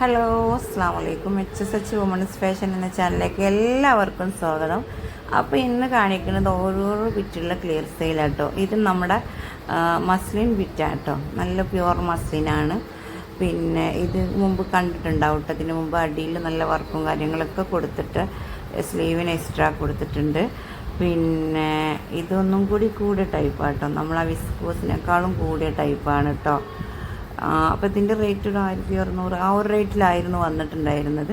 Hello അസ്സാം വലൈക്കും H S H women's fashion എന്ന ചാനലിലേക്ക് എല്ലാവർക്കും സ്വാഗതം. അപ്പോൾ ഇന്ന് കാണിക്കുന്നത് ഓരോരോ വിറ്റുള്ള ക്ലിയർ സെയിലാട്ടോ ഇത് നമ്മുടെ മസ്ലിൻ ബിറ്റാട്ടോ നല്ല പ്യുവർ മസ്ലിനാണ് പിന്നെ ഇത് മുമ്പ് കണ്ടിട്ടുണ്ടാവും ഇതിന് മുമ്പ് അടിയിൽ നല്ല വർക്കും കാര്യങ്ങളൊക്കെ കൊടുത്തിട്ട് സ്ലീവിന് എക്സ്ട്രാ കൊടുത്തിട്ടുണ്ട്. പിന്നെ ഇതൊന്നും കൂടി കൂടിയ ടൈപ്പാട്ടോ നമ്മൾ ആ വിസ്കോസിനേക്കാളും കൂടിയ ടൈപ്പാണ് കേട്ടോ അപ്പോൾ ഇതിന്റെ റേറ്റ് ഒരു ആയിരത്തി അറുന്നൂറ് ആ ഒരു റേറ്റിലായിരുന്നു വന്നിട്ടുണ്ടായിരുന്നത്.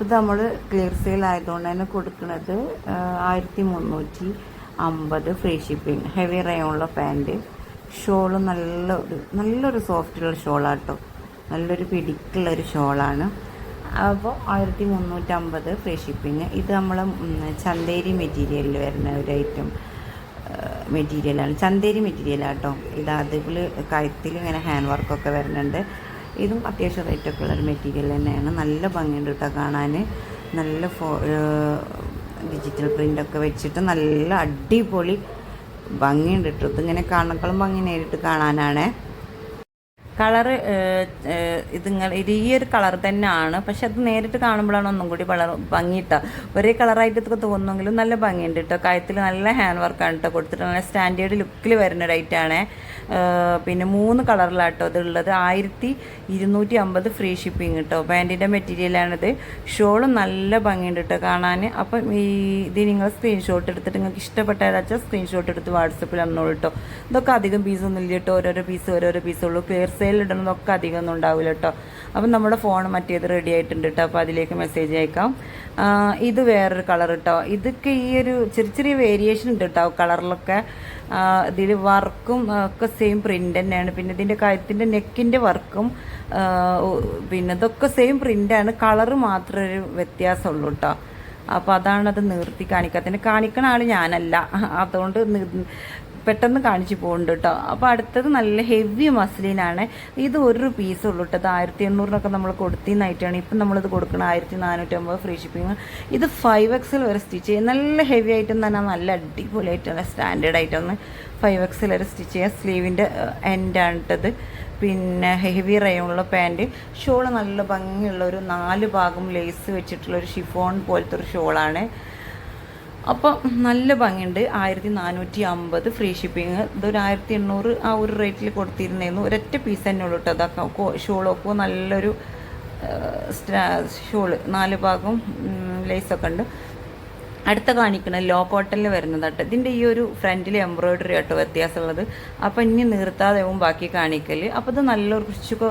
ഇത് നമ്മൾ ക്ലിയർ സെയിൽ ആയതുകൊണ്ട് തന്നെ കൊടുക്കുന്നത് ആയിരത്തി മുന്നൂറ്റി അമ്പത് ഫ്രീ ഷിപ്പിംഗ് ഹെവി റയോണുള്ള പാന്റ് ഷോൾ നല്ലൊരു നല്ലൊരു സോഫ്റ്റുള്ള ഷോളാട്ടോ നല്ലൊരു പിടിക്കുള്ളൊരു ഷോളാണ് അപ്പോൾ ആയിരത്തി മുന്നൂറ്റമ്പത് ഫ്രീ ഷിപ്പിംഗ് ഇത് നമ്മൾ ചന്തേരി മെറ്റീരിയലിൽ വരുന്ന ഒരു ഐറ്റം മെറ്റീരിയലാണ് ചന്തേരി മെറ്റീരിയലാണ് കേട്ടോ ഇത് അതിൽ കഴുത്തിൽ ഇങ്ങനെ ഹാൻഡ് വർക്കൊക്കെ വരുന്നുണ്ട്. ഇതും അത്യാവശ്യം റേറ്റൊക്കെ ഉള്ളൊരു മെറ്റീരിയൽ തന്നെയാണ്. നല്ല ഭംഗിയുണ്ട് കേട്ടോ കാണാൻ നല്ല ഫോ ഡിജിറ്റൽ പ്രിന്റൊക്കെ വെച്ചിട്ട് നല്ല അടിപൊളി ഭംഗിയുണ്ട് കേട്ടോ ഇതിങ്ങനെ കാണക്കളും ഭംഗി നേരിട്ട് കാണാനാണ്. കളറ് ഇതിങ്ങൾ ഇത് ഈ ഒരു കളർ തന്നെയാണ്. പക്ഷെ അത് നേരിട്ട് കാണുമ്പോഴാണ് ഒന്നും കൂടി വളരെ ഭംഗിയിട്ടോ. ഒരേ കളറായിട്ട് ഇതൊക്കെ തോന്നുമെങ്കിലും നല്ല ഭംഗിയുണ്ട് കേട്ടോ കയത്തിൽ നല്ല ഹാൻഡ് വർക്കാണ് കേട്ടോ കൊടുത്തിട്ട് നല്ല സ്റ്റാൻഡേർഡ് ലുക്കിൽ വരുന്ന റേറ്റാണ് പിന്നെ മൂന്ന് കളറിലാട്ടോ ഇതുള്ളത്. ആയിരത്തി ഇരുന്നൂറ്റി അമ്പത് ഫ്രീ ഷിപ്പിംഗ് കേട്ടോ പാന്റിന്റെ മെറ്റീരിയലാണിത് ഷോളും നല്ല ഭംഗിയുണ്ട് കേട്ടോ കാണാൻ. അപ്പം ഈ ഇത് നിങ്ങൾ സ്ക്രീൻഷോട്ട് എടുത്തിട്ട് നിങ്ങൾക്ക് ഇഷ്ടപ്പെട്ടതാച്ചാൽ സ്ക്രീൻഷോട്ട് എടുത്ത് വാട്സപ്പിൽ വന്നോളൂ കേട്ടോ ഇതൊക്കെ അധികം പീസൊന്നും ഇല്ല കേട്ടോ ഓരോരോ പീസ് ഓരോരോ പീസുള്ളൂ പേർസ് ഇടുന്നതൊക്കെ അധികം ഒന്നും ഉണ്ടാവില്ല കേട്ടോ അപ്പം നമ്മുടെ ഫോൺ മറ്റേത് റെഡി ആയിട്ടുണ്ട് കേട്ടോ അപ്പോൾ അതിലേക്ക് മെസ്സേജ് അയക്കാം. ഇത് വേറൊരു കളർ കേട്ടോ ഇതൊക്കെ ഈ ഒരു ചെറിയ ചെറിയ വേരിയേഷൻ ഉണ്ട് കേട്ടോ കളറിലൊക്കെ ഇതിൽ വർക്കും ഒക്കെ സെയിം പ്രിന്റ് തന്നെയാണ്. പിന്നെ ഇതിന്റെ കഴുത്തിന്റെ നെക്കിന്റെ വർക്കും പിന്നെ ഇതൊക്കെ സെയിം പ്രിന്റാണ് കളറ് മാത്രം ഒരു വ്യത്യാസമുള്ളൂ കേട്ടോ അപ്പോൾ അതാണ് അത് നിർത്തി കാണിക്കാത്തതിന് കാണിക്കണ ആൾ ഞാനല്ല. അതുകൊണ്ട് പെട്ടെന്ന് കാണിച്ചു പോകുന്നുണ്ട് കേട്ടോ. അപ്പോൾ അടുത്തത് നല്ല ഹെവി മസ്ലിനാണ് ഇത് ഒരു പീസ് ഉള്ളൂ കേട്ടോ. അത് ആയിരത്തി എണ്ണൂറിനൊക്കെ നമ്മൾ കൊടുത്തിന്നായിട്ടാണ് ഇപ്പം നമ്മളിത് കൊടുക്കണം ആയിരത്തി നാനൂറ്റമ്പത് ഫ്രീ ഷിപ്പിംഗ് ഇത് ഫൈവ് എക്സിൽ വരെ സ്റ്റിച്ച് ചെയ്യും. നല്ല ഹെവി ആയിട്ടും തന്നെ നല്ല അടിപൊളിയായിട്ടുള്ള സ്റ്റാൻഡേർഡ് ആയിട്ടൊന്ന് ഫൈവ് എക്സിൽ വരെ സ്റ്റിച്ച് ചെയ്യുക സ്ലീവിന്റെ എൻഡാണ് ഇട്ടത്. പിന്നെ ഹെവി റയോണുള്ള പാന്റ് ഷോൾ നല്ല ഭംഗിയുള്ള ഒരു നാല് ഭാഗം ലേസ് വെച്ചിട്ടുള്ള ഒരു ഷിഫോൺ പോലത്തെ ഒരു ഷോളാണ് അപ്പം നല്ല ഭംഗിയുണ്ട്. ആയിരത്തി നാനൂറ്റി അമ്പത് ഫ്രീ ഷിപ്പിംഗ് ഇതൊരു ആയിരത്തി എണ്ണൂറ് ആ ഒരു റേറ്റിൽ കൊടുത്തിരുന്നേന്നു. ഒരൊറ്റ പീസ് തന്നെ ഉള്ളൂ കേട്ടോ അതൊക്കെ ഷോളൊക്കെ നല്ലൊരു ഷോൾ നാല് ഭാഗം ലേസൊക്കെ ഉണ്ട്. അടുത്ത കാണിക്കണ ലോ കോട്ടണിൽ വരുന്നതാട്ടോ ഇതിന്റെ ഈ ഒരു ഫ്രണ്ടിൽ എംബ്രോയിഡറി ആട്ടോ വ്യത്യാസമുള്ളത്. അപ്പം ഇനി നിർത്താതെവും ബാക്കി കാണിക്കൽ അപ്പോൾ ഇത് നല്ലൊരു കുറച്ചൊക്കെ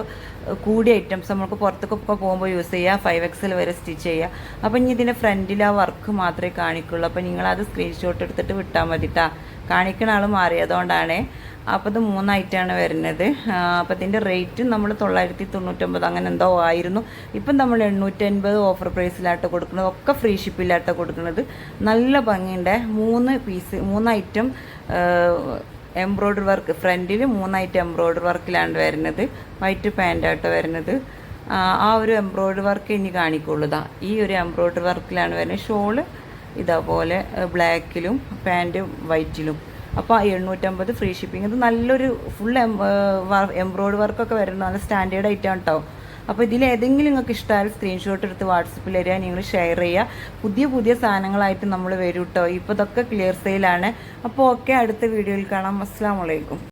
കൂടിയ ഐറ്റംസ് നമുക്ക് പുറത്തൊക്കെ പോകുമ്പോൾ യൂസ് ചെയ്യുക ഫൈവ് എക്സിൽ വരെ സ്റ്റിച്ച് ചെയ്യുക അപ്പം ഇനി ഇതിന്റെ ഫ്രണ്ടിൽ ആ വർക്ക് മാത്രമേ കാണിക്കുള്ളൂ. അപ്പോൾ നിങ്ങളത് സ്ക്രീൻഷോട്ട് എടുത്തിട്ട് വിട്ടാൽ മതി കേട്ടോ കാണിക്കുന്ന ആൾ മാറിയതുകൊണ്ടാണ് അപ്പോൾ ഇത് മൂന്നായിട്ടാണ് വരുന്നത്. അപ്പോൾ ഇതിന്റെ റേറ്റ് നമ്മൾ തൊള്ളായിരത്തി തൊണ്ണൂറ്റൊമ്പത് അങ്ങനെ എന്തോ ആയിരുന്നു. ഇപ്പം നമ്മൾ എണ്ണൂറ്റൻപത് ഓഫർ പ്രൈസിലാട്ടോ കൊടുക്കുന്നത്. ഒക്കെ ഫ്രീ ഷിപ്പിലാട്ടോ കൊടുക്കുന്നത്. നല്ല ഭംഗിയുണ്ട്. മൂന്ന് പീസ് മൂന്ന് ഐറ്റം എംബ്രോയ്ഡറി വർക്ക് ഫ്രണ്ടിൽ മൂന്നായിട്ട് എംബ്രോയ്ഡറി വർക്കിലാണ് വരുന്നത്. വൈറ്റ് പാന്റായിട്ട് വരുന്നത്. ആ ഒരു എംബ്രോയ്ഡറി വർക്ക് ഇനി കാണിക്കുള്ളൂ ഈ ഒരു എംബ്രോയ്ഡറി വർക്കിലാണ് വരുന്നത്. ഷോൾ ഇതേപോലെ ബ്ലാക്കിലും പാന്റ് വൈറ്റിലും. അപ്പോൾ എണ്ണൂറ്റമ്പത് ഫ്രീ ഷിപ്പിംഗ്. ഇത് നല്ലൊരു ഫുൾ എംബ്രോയ്ഡ് വർക്കൊക്കെ വരുന്ന നല്ല സ്റ്റാൻഡേർഡ് ആയിട്ടാണ് കേട്ടോ അപ്പോൾ ഇതിൽ ഏതെങ്കിലും നിങ്ങൾക്ക് ഇഷ്ടമായ സ്ക്രീൻഷോട്ട് എടുത്ത് വാട്സപ്പിൽ വരിക നിങ്ങൾ ഷെയർ ചെയ്യുക. പുതിയ പുതിയ സാധനങ്ങളായിട്ട് നമ്മൾ വരും കേട്ടോ ഇപ്പോൾ ഇതൊക്കെ ക്ലിയർ സെയിലാണ് അപ്പോൾ ഓക്കെ അടുത്ത വീഡിയോയിൽ കാണാം. അസ്സാം വലൈക്കും